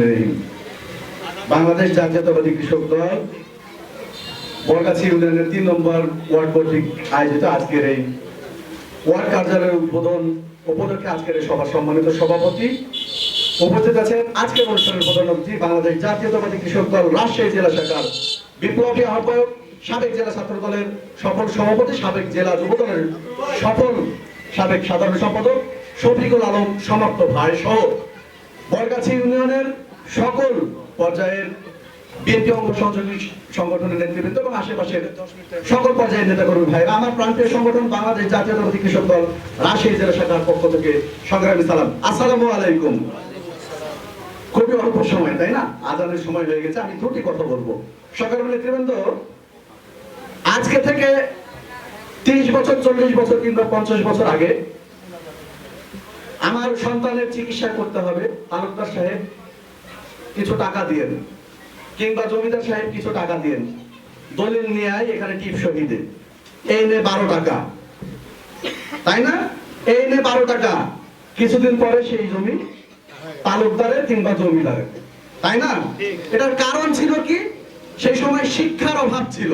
রহমান বাংলাদেশ জাতীয়তাবাদী কৃষক দল, বরগাছি ইউনিয়নের তিন নম্বর ওয়ার্ড কর্তৃক আয়োজিত আজকের এই ওয়ার্ড কার্যালয়ের উদ্বোধন উপলক্ষে আজকের এই সভার সম্মানিত সভাপতি উপস্থিত আছেন আজকের অনুষ্ঠানের প্রধান অতিথি বাংলাদেশ জাতীয়তাবাদী কৃষক দল, রাজশাহী জেলা শাখার বিপ্লবী আহ্বায়ক, সাবেক জেলা ছাত্র দলের সফল সভাপতি, সাবেক জেলা যুব দলের সফল সাবেক সাধারণ সম্পাদক শফিকুল আলম, সমাপ্ত ভাই সহ বরগাছি ইউনিয়নের সকল পর্যায়ের বিএনপি অঙ্গ সহযোগী সংগঠনের নেতৃবৃন্দ এবং আশেপাশের সকল পর্যায়ের নেতাকর্মী ভাইরা আমার প্রান্তীয় সংগঠন বাংলাদেশ জাতীয়তাবাদী কৃষক দল রাজশাহী জেলা শাখার পক্ষ থেকে সংগ্রামী সালাম। আসসালামু আলাইকুম। খুবই অল্প সময়, তাই না? আজানের সময় হয়ে গেছে, আমি দুটি কথা বলব। সকাল নেতৃবৃন্দ, আজকে থেকে তিরিশ বছর, চল্লিশ বছর কিংবা পঞ্চাশ বছর আগে আমার সন্তানের চিকিৎসা করতে হবে, তালুকদার সাহেব কিছু টাকা দিয়েন। কিংবা জমিদার সাহেব কিছু টাকা দিয়েন। দলিল নিয়ে আয় এখানে টিপ শহীদে। এই নে বারো টাকা। তাই না? এই নে বারো টাকা। কিছুদিন পরে সেই জমি তালুকদারের কিংবা জমিদারের তাই না? এটার কারণ ছিল কি? সেই সময় শিক্ষার অভাব ছিল।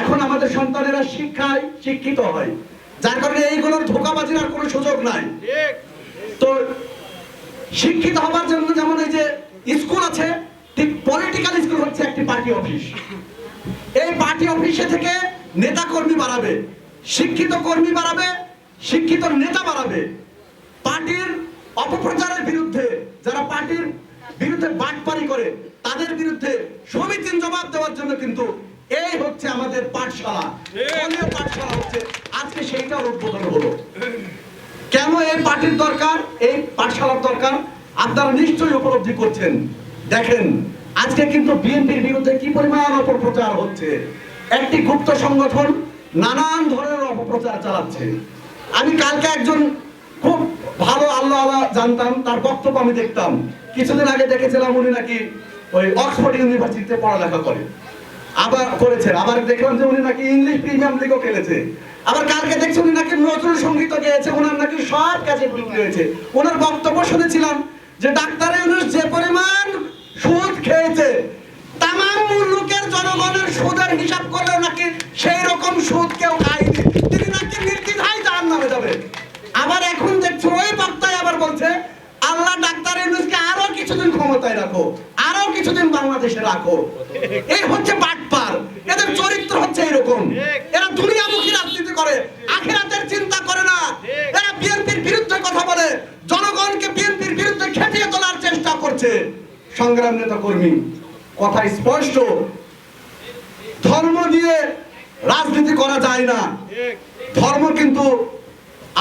এখন আমাদের সন্তানেরা শিক্ষায় শিক্ষিত হয়। যার কারণে এইগুলোর ধোকাবাজির আর কোনো সুযোগ নাই। তো শিক্ষিত হবার জন্য যেমন এই যে স্কুল আছে, ঠিক পলিটিক্যাল স্কুল হচ্ছে একটি পার্টি অফিস এই পার্টি অফিসে থেকে নেতা কর্মী বাড়াবে, শিক্ষিত কর্মী বাড়াবে, শিক্ষিত নেতা বাড়াবে। পার্টির অপপ্রচারের বিরুদ্ধে, যারা পার্টির বিরুদ্ধে বাটপারি করে, তাদের বিরুদ্ধে সমিতির জবাব দেওয়ার জন্য কিন্তু এই হচ্ছে আমাদের পাঠশালা। দলীয় পাঠশালা হচ্ছে, আজকে সেইটার উদ্বোধন হলো। কেন এই পার্টির দরকার? এই পাঠশালার দরকার আপনারা নিশ্চয়ই উপলব্ধি করছেন। দেখেন, আজকে কিন্তু বিএনপির বিরুদ্ধে কি পরিমাণ অপপ্রচার হচ্ছে? একটি গুপ্ত সংগঠন নানান ধরনের অপপ্রচার চালাচ্ছে। আমি কালকে একজন খুব ভালো আল্লাহ জানতাম, তার বক্তব্য আমি দেখতাম। কিছুদিন আগে দেখেছিলাম উনি নাকি ওই অক্সফোর্ড ইউনিভার্সিটিতে পড়ালেখা করে। আবার করেছে আবার দেখলাম যে উনি নাকি ইংলিশ প্রিমিয়াম লিগও খেলেছে। আবার কালকে দেখছি উনি নাকি নজরুল সংগীত গেয়েছে ওনার নাকি সব কাছে বিক্রি হয়েছে ওনার বক্তব্য শুনেছিলাম যে ডাক্তার ইউনুস যে পরিমাণ সুদ খেয়েছে, তামাম মুলুকের জনগণের সুদের হিসাব করলেও নাকি সেই রকম সুদ কেউ খায়নি। তিনি নাকি নির্দ্বিধায় তার নামে যাবে। আবার এখন দেখছ, ওই বক্তায় আবার বলছে, আল্লাহ ডাক্তার ইউনুসকে আরও কিছুদিন ক্ষমতায় রাখো, আরও কিছুদিন বাংলাদেশে রাখো। এই হচ্ছে বাটপার। এদের চরিত্র হচ্ছে এরকম। এরা দুনিয়ামুখী রাজনীতি করে, আখিরাতের চিন্তা সংগ্রাম নেতা কর্মী, কথা স্পষ্ট। ধর্ম দিয়ে রাজনীতি করা যায় না। ধর্ম কিন্তু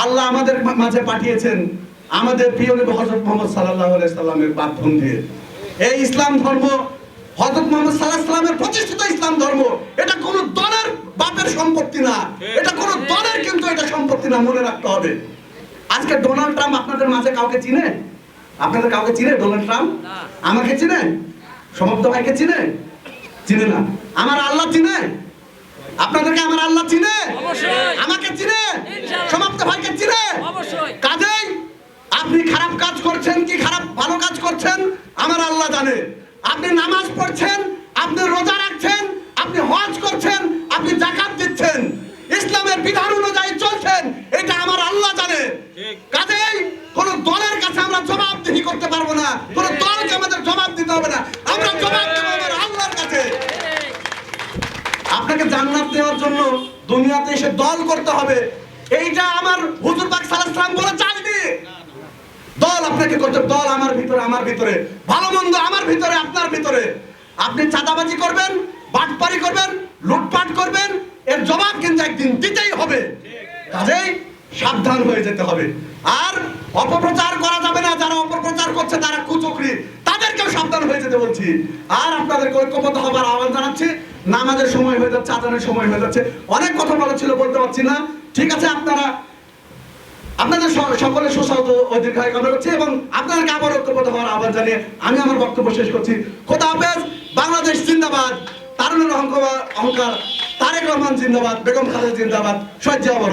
আল্লাহ আমাদের মাঝে পাঠিয়েছেন, আমাদের প্রিয় নবী হযরত মুহাম্মদ আলাইহি সাল্লামের মাধ্যম দিয়ে। এই ইসলাম ধর্ম, হযরত মুহাম্মদ আলাইহি সাল্লামের প্রতিষ্ঠিত ইসলাম ধর্ম, এটা কোনো দলের বাপের সম্পত্তি না। এটা কোনো দলের কিন্তু এটা সম্পত্তি না, মনে রাখতে হবে। আজকে ডোনাল্ড ট্রাম্প আপনাদের মাঝে কাউকে চিনে? আপনাদের কাউকে চিনে ডোনাল্ড ট্রাম্প? আমাকে চিনে? সমাপ্ত ভাইকে চিনে? চিনে না। আমার আল্লাহ চিনে? আপনাদেরকে আমার আল্লাহ চিনে? আমাকে চিনে? সমাপ্ত ভাইকে চিনে? কাজেই আপনি খারাপ কাজ করছেন কি খারাপ ভালো কাজ করছেন? আমার আল্লাহ জানে। আপনি নামাজ পড়ছেন আপনি রোজা রাখছেন আপনি হজ করছেন আপনি জাকাত দিচ্ছেন। ইসলামের বিধান অনুযায়ী চলছেন এটা আমার আল্লাহ জানে কাজেই কোন দলের কাছে আমরা জবাবদিহি করতে পারব না। কোন দলকে আমাদের জবাব দিতে হবে না। আমরা জবাব দেবো আমার আল্লাহর কাছে। আপনাকে জান্নাত দেওয়ার জন্য দুনিয়াতে এসে দল করতে হবে। এইটা আমার হুজুর পাক আলাইহি বলে চাইনি দল আপনাকে করতে দল আমার ভিতরে আমার ভিতরে। ভালো মন্দ আমার ভিতরে, আপনার ভিতরে। আপনি চাঁদাবাজি করবেন, বাটপারি করবেন, লুটপাট করবেন, এর জবাব কিন্তু একদিন দিতেই হবে। কাজেই সাবধান হয়ে যেতে হবে। আর অপপ্রচার করছে তারা কুচক্রি তাদেরকেও সাবধান হয়ে যেতে বলছি। আর আপনাদেরকে ঐক্যবদ্ধ হবার আহ্বান জানাচ্ছি। নামাজের সময় হয়ে যাচ্ছে, আজানের সময় হয়ে যাচ্ছে। অনেক কথা বলা ছিল, বলতে পারছি না। ঠিক আছে, আপনারা আপনাদের সকলের ও দীর্ঘায়ু কামনা করছি এবং আপনাদেরকে আবার ঐক্যবদ্ধ হওয়ার আহ্বান জানিয়ে আমি আমার বক্তব্য শেষ করছি। খোদা হাফেজ, বাংলাদেশ জিন্দাবাদ। তারুণের অহংকার অহংকার তারেক রহমান জিন্দাবাদ, বেগম খালেদ জিন্দাবাদ। সহ্য আবার